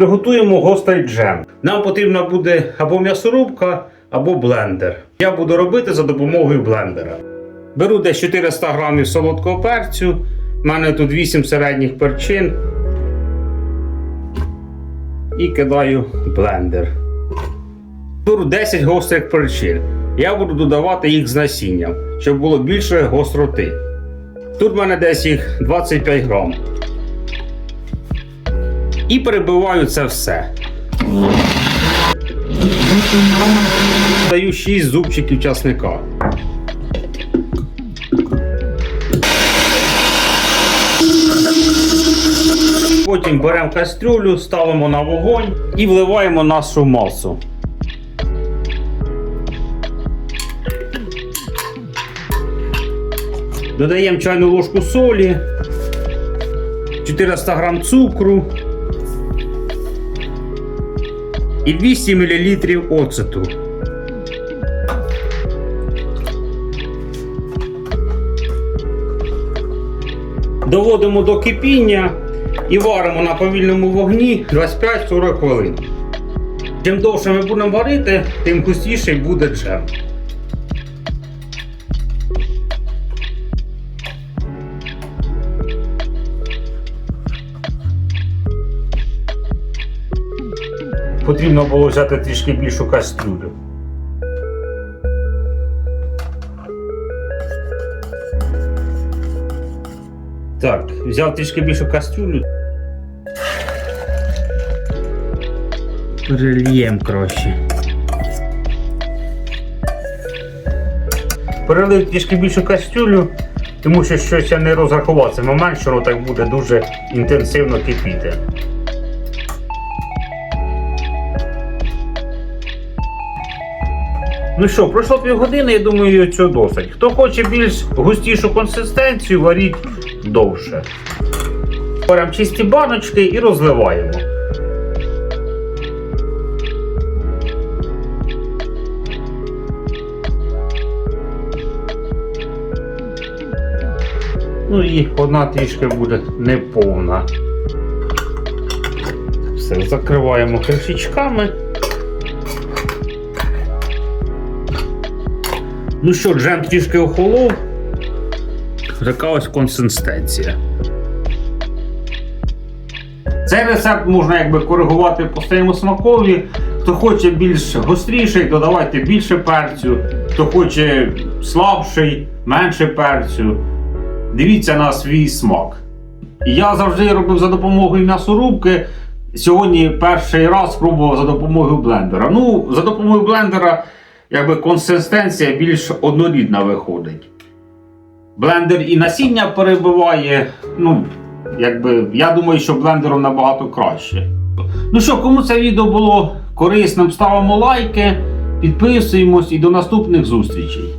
приготуємо гострий джем. Нам потрібна буде або м'ясорубка, або блендер. Я буду робити за допомогою блендера. Беру десь 400 грамів солодкого перцю. У мене тут 8 середніх перчин. І кидаю блендер. Беру 10 гострих перчин. Я буду додавати їх з насінням, щоб було більше гостроти. Тут в мене десь їх 25 грам. І перебиваю це все. Даю 6 зубчиків часника. Потім беремо кастрюлю, ставимо на вогонь і вливаємо нашу масу. Додаємо чайну ложку солі, 400 грам цукру і 200 мл оцету. Доводимо до кипіння і варимо на повільному вогні 25-40 хвилин. Чим довше ми будемо варити, тим густіший буде джем. Потрібно було взяти трішки більшу кастрюлю. Так, взяв трішки більшу кастрюлю. Перельєм краще. Перелив трішки більшу кастрюлю, тому що щось я не розрахував цей момент, що воно так буде дуже інтенсивно кипіти. Ну що, пройшло півгодини, я думаю, цього досить. Хто хоче більш густішу консистенцію, варіть довше. Беремо чисті баночки і розливаємо. Ну і одна трішки буде неповна. Все, закриваємо кришечками. Ну що, джем трішки охолов. Така ось консистенція. Цей рецепт можна якби коригувати по своєму смакові. Хто хоче більш гостріший, додавайте більше перцю. Хто хоче слабший, менше перцю. Дивіться на свій смак. Я завжди робив за допомогою м'ясорубки. Сьогодні перший раз спробував за допомогою блендера. Ну, за допомогою блендера якби консистенція більш однорідна виходить. Блендер і насіння перебиває. Ну, якби, я думаю, що блендером набагато краще. Ну що, кому це відео було корисним, ставимо лайки, підписуємось і до наступних зустрічей.